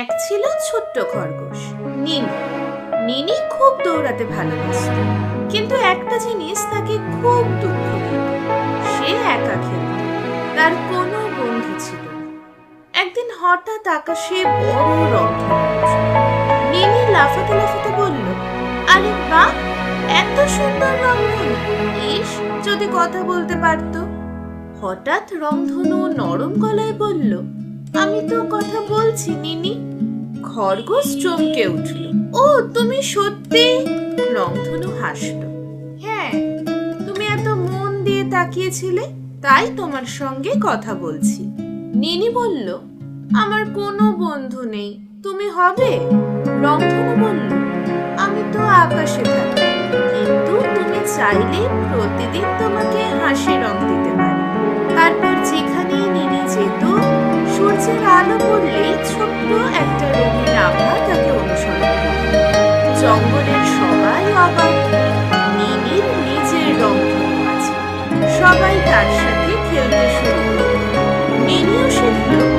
এক ছিল ছোট্ট খরগোশ, নিনি। নিনি খুব দৌড়াতে ভালোবাসত, কিন্তু একটা জিনিস তাকে খুব দুঃখ দিত, সে একা খেলত তার কোনো বন্ধু ছিল একদিন হঠাৎ আকাশে বড় উঠল। নিনি লাফাতে লাফাতে বলল, আরে বা এত সুন্দর রংধনু, ইস, যদি কথা বলতে পারতো। হঠাৎ রংধনু নরম গলায় বলল আমি তো কথা বলছি, নিনি। খরগোশ চমকে উঠল। ও, তুমি সত্যি? রংধনু হাসল। হ্যাঁ তুমি এত মন দিয়ে তাকিয়েছিলে, তাই তোমার সঙ্গে কথা বলছি। নিনি বলল, আমার কোনো বন্ধু নেই, তুমি হবে? রংধনু বলল, আমি তো আকাশে থাকি, কিন্তু তুমি চাইলে প্রতিদিন তোমাকে হাসি সূর্যের আলো পড়লেই ছোট্ট একটা রঙিন আভা তাকে অনুসরণ জঙ্গলের সবাই অবাক। নিনির নিজের রং আছে। সবাই তার সাথে খেলতে শুরু করল। মিনিও শিখল।